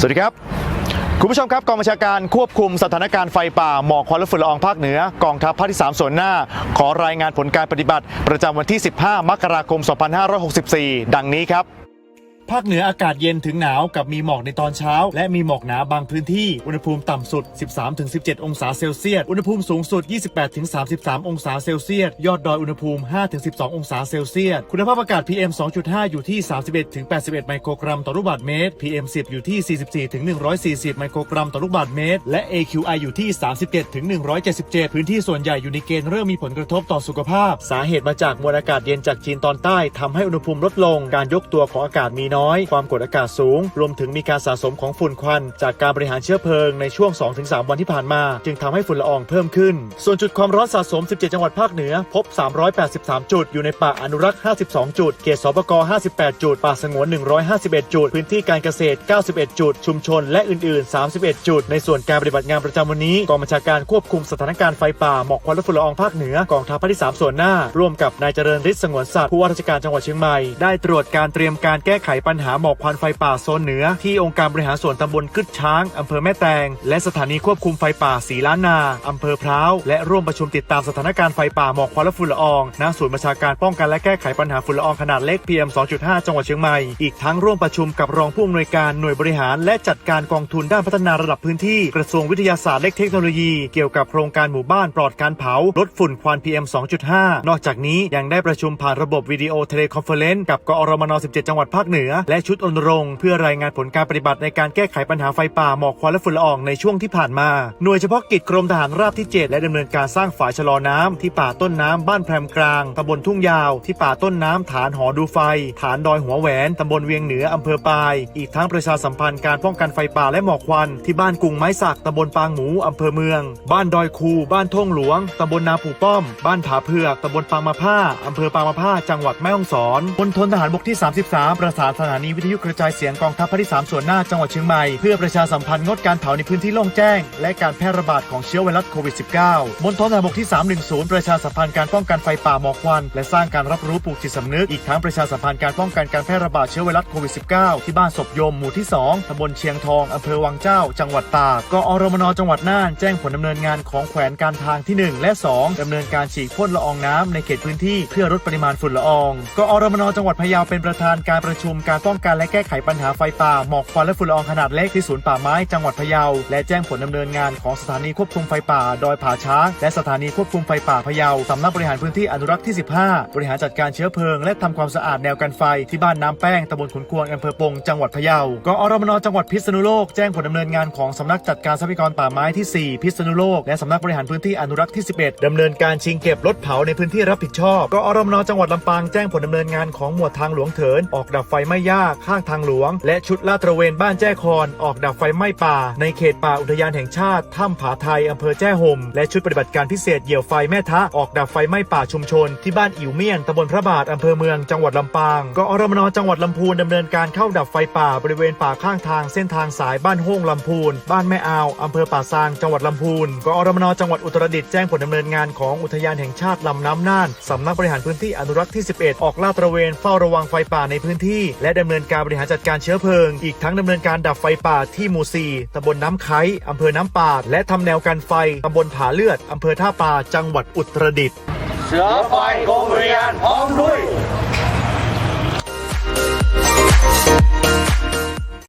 สวัสดีครับ คุณผู้ชมครับกองบัญชาการควบคุมสถานการณ์ไฟป่าหมอกควันและฝุ่นละอองภาคเหนือกองทัพภาคที่ 3 ส่วนหน้า ขอรายงานผลการปฏิบัติ ประจำวันที่ 15 มกราคม 2564 ดังนี้ครับ ภาคเหนืออากาศเย็นถึงหนาวกับมีหมอกในตอนเช้า และมีหมอกหนาบางพื้นที่ อุณหภูมิต่ำสุด 13-17 องศาเซลเซียส อุณหภูมิสูงสุด 28-33 องศาเซลเซียส ยอดดอยอุณหภูมิ 5-12 องศาเซลเซียส คุณภาพอากาศ PM 2.5 อยู่ที่ 31-81 ไมโครกรัมต่อลูกบาศก์เมตร PM 10 อยู่ที่ 44-140 ไมโครกรัมต่อลูกบาศก์เมตร และ AQI อยู่ที่ 37-177 พื้นที่ส่วนใหญ่อยู่ในเกณฑ์เริ่มมีผลกระทบต่อสุขภาพ สาเหตุมาจากมวลอากาศเย็นจากจีนตอนใต้ทำให้อุณหภูมิลดลง การยกตัวของอากาศมีน้อยความกดอากาศสูง รวมถึงมีการสะสมของฝุ่นควัน จากการบริหารเชื้อเพลิงในช่วง 2-3 วันที่ผ่านมา จึงทำให้ฝุ่นละอองเพิ่มขึ้น ส่วนจุดความร้อนสะสม 17 จังหวัดภาคเหนือ พบ 383 จุด อยู่ในป่าอนุรักษ์ 52 จุด เขตสปก 58 จุด ป่าสงวน 151 จุด พื้นที่การเกษตร 91 จุด ชุมชน และอื่น ๆ 31 จุด ในส่วนการปฏิบัติงานประจำวันนี้ กองบัญชาการควบคุมสถานการณ์ไฟป่า หมอกควันและฝุ่นละอองภาคเหนือกองทัพภาคที่ 3 ส่วนหน้า ร่วมกับนายเจริญฤทธิ์สงวนสัตว์ผู้ว่าราชการจังหวัดเชียงใหม่ ได้ตรวจการเตรียมการแก้ไขปัญัญหาหมอกควันไฟป่าโซนเหนือ ที่องค์การบริหารส่วนตำบลกึดช้างอำเภอแม่แตง และสถานีควบคุมไฟป่าสีล้านนาอำเภอพร้าวและร่วมประชุมติดตามสถานการณ์ไฟป่าหมอกควันและฝุ่นละอองณศูนย์บัญชาการป้องกันและแก้ไขปัญหาฝุ่นละอองขนาดเล็ก PM 2.5 จังหวัดเชียงใหม่ อีกทั้งร่วมประชุมกับรองผู้อำนวยการหน่วยบริหาร และจัดการกองทุนด้านพัฒนาระดับพื้นที่กระทรวงวิทยาศาสตร์และเทคโนโลยีเกี่ยวกับโครงการหมู่บ้านปลอดการเผาลดฝุ่นควัน PM 2.5 นอกจากนี้ยังได้ประชุมผ่านระบบวิดีโอเทเลคอนเฟอเรนซ์กับกอรมน 17 จังหวัดภาคเหนือและชุดอนรงเพื่อรายงานผลการปฏิบัติในการแก้ไขปัญหาไฟป่าหมอกควันและฝุ่นละอองในช่วงที่ผ่านมา หน่วยเฉพาะกิจกรมทหารราบที่ 7 และดำเนินการสร้างฝายชะลอน้ำที่ป่าต้นน้ำบ้านแพรมกลางตำบลทุ่งยาว ที่ป่าต้นน้ำฐานหอดูไฟ ฐานดอยหัวแหวนตำบลเวียงเหนืออำเภอปาย อีกทั้งประชาสัมพันธ์การป้องกันไฟป่าและหมอกควันที่บ้านกุงไม้สักตำบลปางหมูอำเภอเมือง บ้านดอยคู บ้านท่งหลวงตำบลนาปู่ป้อม บ้านผาเผือกตำบลปางมะผ้าอำเภอปางมะผ้าจังหวัดแม่ฮ่องสอนมณฑลทหารบกที่ 33 ประสานถานีวิทยุกระจายเสียงกองทัพภาคที่3ส่วนหน้าจังหวัดเชียงใหม่ เพื่อประชาสัมพันธ์งดการเผาในพื้นที่โล่งแจ้ง และการแพร่ระบาดของเชื้อไวรัสโควิด -19 มณฑลทหารบกที่ 310 ประชาสัมพันธ์การป้องกันไฟป่าหมอกควัน และสร้างการรับรู้ปลูกจิตสำนึกอีกทั้งประชาสัมพันธ์การป้องกันการแพร่ระบาดเชื้อไวรัสโควิด -19 ที่บ้านศพยมหมู่ที่ 2ตำบลเชียงทองอำเภอวังเจ้า จังหวัดตากกอรมนจังหวัดน่านแจ้งผลดำเนินงานของแขวนการทางที่ 1 และ 2ดำเนินการฉีดพ่นละอองน้ำในเขตพื้นที่เพื่อลดปริมาณฝุ่นละอองกอรมนจังหวัดพะเยาเป็นประธานการประชุมการป้องกันและแก้ไขปัญหาไฟป่าหมอกควันและฝุ่นละอองขนาดเล็กที่ศูนย์ป่าไม้จังหวัดพะเยา และแจ้งผลดำเนินงานของสถานีควบคุมไฟป่าดอยผาช้างและสถานีควบคุมไฟป่าพะเยาสำนักบริหารพื้นที่อนุรักษ์ที่ 15 บริหารจัดการเชื้อเพลิง และทำความสะอาดแนวกันไฟที่บ้านน้ำแป้งตำบลขุนควงอำเภอปงจังหวัดพะเยากอรมนจังหวัดพิษณุโลกแจ้งผลดำเนินงานของสำนักจัดการทรัพยากรป่าไม้ที่ 4 พิษณุโลกและสำนักบริหารพื้นที่อนุรักษ์ที่ 11ดำเนินการชิงเก็บรถเผาในพื้นที่รับผิดชอบกอรมนจังหวัดลำปางแจ้งผลดำเนินงานของหมวดทางหลวงเถินออกดับไฟไหม้หญ้าข้างทางหลวง และชุดลาดตระเวนบ้านแจ้คอนออกดับไฟไหม้ป่า ในเขตป่าอุทยานแห่งชาติถ้ำผาไทยอำเภอแจ้ห่มและชุดปฏิบัติการพิเศษเหยี่ยวไฟแม่ทะออกดับไฟไหม้ป่าชุมชน ที่บ้านอิ๋วเมียนตำบลพระบาทอำเภอเมืองจังหวัดลำปางกอรมนจังหวัดลำพูนดำเนินการเข้าดับไฟป่าบริเวณป่าข้างทางเส้นทางสายบ้านโฮ่งลำพูน บ้านแม่อาวอำเภอป่าซางจังหวัดลำพูนกอรมนจังหวัดอุตรดิตถ์แจ้งผลดำเนินงานของอุทยานแห่งชาติลำน้ำน่านสำนักบริหารพื้นที่อนุรักษ์ที่ 11 ออกลาดตระเวนเฝ้าระวังไฟป่าในพื้นที่และและดำเนินการบริหารจัดการเชื้อเพลิง อีกทั้งดำเนินการดับไฟป่าที่หมู่4ตำบลน้ำไค้อำเภอน้ำปาและทำแนวกันไฟตำบลผาเลือดอำเภอท่าปาจังหวัดอุตรดิตถ์เชื้อไฟกองเรียนพร้อมด้วย